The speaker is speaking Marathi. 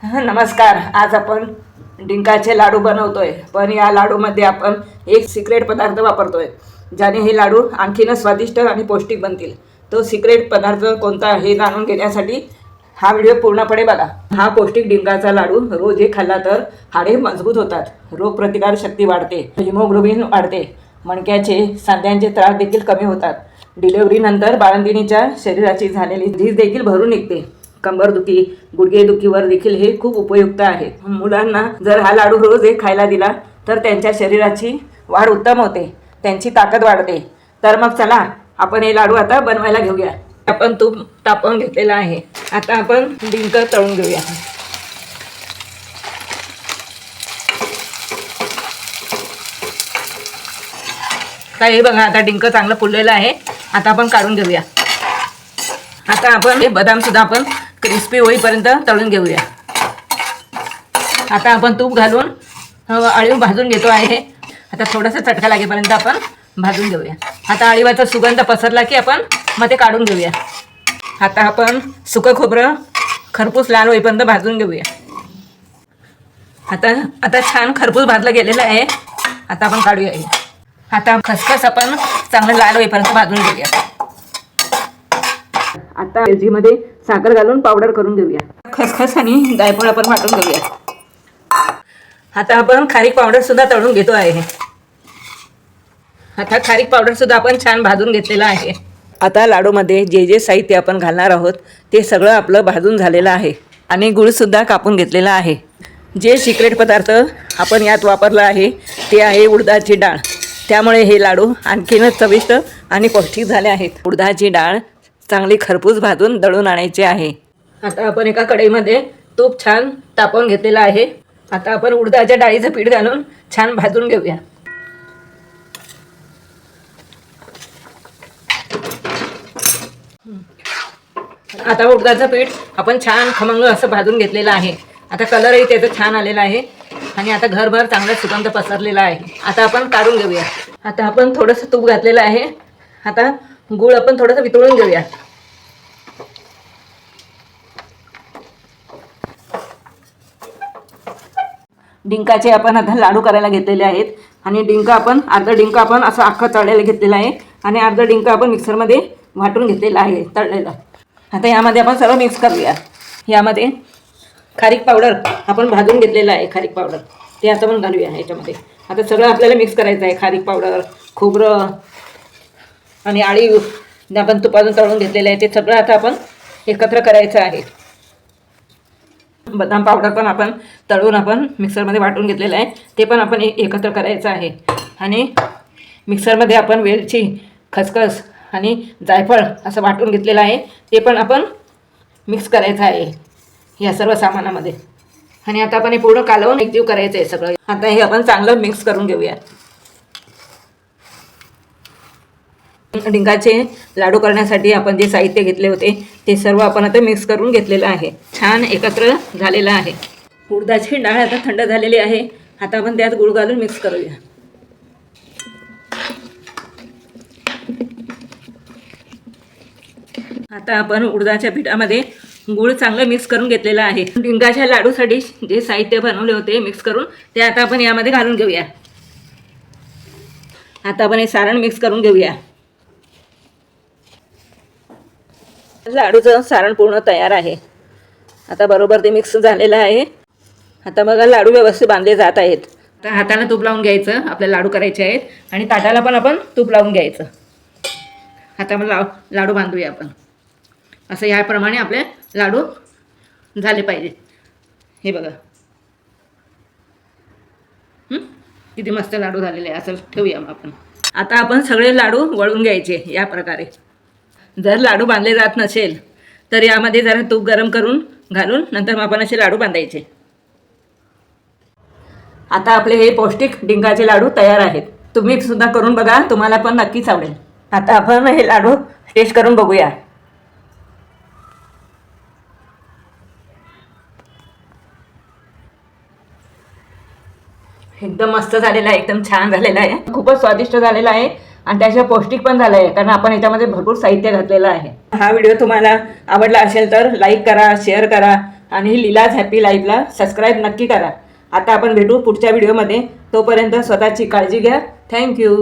नमस्कार आज आपण डिंकाचे लाडू बनवतोय. पण या लाडूमध्ये आपण एक सिक्रेट पदार्थ वापरतोय ज्याने हे लाडू आणखीनच स्वादिष्ट आणि पौष्टिक बनतील. तो सिक्रेट पदार्थ कोणता हे जाणून घेण्यासाठी हा व्हिडिओ पूर्णपणे बघा. हा पौष्टिक डिंकाचा लाडू रोज एक खाल्ला तर हाडे मजबूत होतात रोगप्रतिकार शक्ती वाढते हिमोग्लोबिन वाढते मणक्याचे सांध्यांचे त्रास देखील कमी होतात. डिलिव्हरीनंतर बाळंदिनीच्या शरीराची झालेली झीज देखील भरून निघते. कंबरदुखी गुडघेदुखीवर देखील हे खूप उपयुक्त आहे. मुलांना जर हा लाडू रोज एक खायला दिला तर त्यांच्या शरीराची वाढ उत्तम होते त्यांची ताकद वाढते. तर मग चला आपण हे लाडू आता बनवायला घेऊया. आपण तूप तापवून घेतलेला आहे. आता आपण डिंक तळून घेऊया. आता हे बघा आता डिंक चांगलं फुललेलं आहे. आता आपण काढून घेऊया. आता आपण हे बदाम सुद्धा आपण क्रिस्पी होईपर्यंत तळून घेऊया. आता आपण तूप घालून अळीव भाजून घेतो आहे. आता थोडासा चटका लागेपर्यंत आपण भाजून घेऊया. आता अळीवाचा सुगंध पसरला की आपण मग ते काढून घेऊया. आता आपण सुकं खोबरं खरपूस लाल होईपर्यंत भाजून घेऊया. आता आता छान खरपूस भाजलं गेलेलं आहे. आता आपण काढूया आता खसखस आपण चांगलं लाल होईपर्यंत भाजून घेऊया. आता वेलचीमध्ये साखर घालून पावडर करून घेऊया. खसखस आणि जायफळ आपण वाटून घेऊया. आता आपण खारीक पावडर सुद्धा तळून घेतो आहे. आता खारीक पावडर सुद्धा आपण छान भाजून घेतलेलं आहे. आता लाडूमध्ये जे जे साहित्य आपण घालणार आहोत ते सगळं आपलं भाजून झालेलं आहे. आणि गुळसुद्धा कापून घेतलेला आहे. जे सिक्रेट पदार्थ आपण यात वापरलं आहे ते आहे उडदाची डाळ. त्यामुळे हे लाडू आणखीनच चविष्ट आणि पौष्टिक झाले आहेत. उडदाची डाळ चांगली खरपूस भाजून दळून आणायची आहे. आता आपण एका कढईमध्ये तूप छान तापवून घेतलेलं आहे. आता आपण उडदाच्या डाळीचं पीठ घालून छान भाजून घेऊया. आता उडदाचं पीठ आपण छान खमंग असं भाजून घेतलेलं आहे. आता कलरही त्याचा छान आलेला आहे. आणि आता घरभर चांगला सुगंध पसरलेला आहे. आता आपण काढून घेऊया. आता आपण थोडंसं तूप घातलेलं आहे. आता गूळ आपण थोडंसं वितळून घेऊया. डिंकाचे आपण आता लाडू करायला घेतलेले आहेत. आणि डिंक आपण अर्धा डिंक आपण असं अख्खं तळलेला घेतलेला आहे. आणि अर्धा डिंक आपण मिक्सरमध्ये वाटून घेतलेला आहे तळलेलं. आता यामध्ये आपण सर्व मिक्स करूया. यामध्ये खारीक पावडर आपण भाजून घेतलेलं आहे खारीक पावडर. ते आता आपण घालूया याच्यामध्ये. आता सगळं आपल्याला मिक्स करायचं आहे खारीक पावडर खोबरं आणि आळी जे आपण तुपातून तळून घेतलेलं आहे. ते सगळं आता आपण एकत्र करायचं आहे. बदाम पावडर पण आपण तळून आपण मिक्सरमध्ये वाटून घेतलेलं आहे. ते पण आपण एकत्र करायचं आहे. आणि मिक्सरमध्ये आपण वेलची खसखस आणि जायफळ असं वाटून घेतलेलं आहे. ते पण आपण मिक्स करायचं आहे. या सर्व सामानामध्ये. आणि आता आपण हे पूर्ण कालवून एकजीव करायचं आहे सगळं. आता हे आपण चांगलं मिक्स करून घेऊया डिंकाचे लाडू करण्यासाठी आपण जे साहित्य घेतले होते ते सर्व आपण आता मिक्स करून घेतलेलं आहे. छान एकत्र झालेलं आहे. उडदाची डाळ आता थंड झालेली आहे. आता आपण त्यात गुळ घालून मिक्स करूया. आता आपण उडदाच्या पिठामध्ये गुळ चांगलं मिक्स करून घेतलेलं आहे. डिंगाच्या लाडूसाठी जे साहित्य बनवले होते मिक्स करून ते आता आपण यामध्ये घालून घेऊया. आता आपण हे सारण मिक्स करून घेऊया. लाडूचं सारण पूर्ण तयार आहे. आता बरोबर ते मिक्स झालेलं आहे. आता बघा लाडू व्यवस्थित बांधले जात आहेत. आता हाताला तूप लावून घ्यायचं आपल्याला लाडू करायचे आहेत. आणि ताटाला पण आपण तूप लावून घ्यायचं. हातामध्ये लाव लाडू बांधूया आपण. असं याप्रमाणे आपले लाडू झाले पाहिजे. हे बघा. किती मस्त लाडू झालेले आहे. असं ठेवूया मग आपण. आता आपण सगळे लाडू वळून घ्यायचे या प्रकारे. जर लाडू बांधले जात नसेल तर यामध्ये जरा तूप गरम करून घालून नंतर मग आपण असे लाडू बांधायचे. आता आपले हे पौष्टिक डिंगाचे लाडू तयार आहेत. तुम्ही सुद्धा करून बघा तुम्हाला पण नक्कीच आवडेल. आता आपण हे लाडू टेस्ट करून बघूया. एकदम मस्त झालेला आहे एकदम छान झालेला आहे. खूपच स्वादिष्ट झालेला आहे. आणि त्याशिवाय पौष्टिक पण झालंय कारण आपण याच्यामध्ये भरपूर साहित्य घातलेलं आहे. हा व्हिडिओ तुम्हाला आवडला असेल तर लाईक करा शेअर करा आणि लिलाज हॅपी लाईफला सबस्क्राईब नक्की करा. आता आपण भेटू पुढच्या व्हिडिओमध्ये तोपर्यंत स्वतःची काळजी घ्या. थँक्यू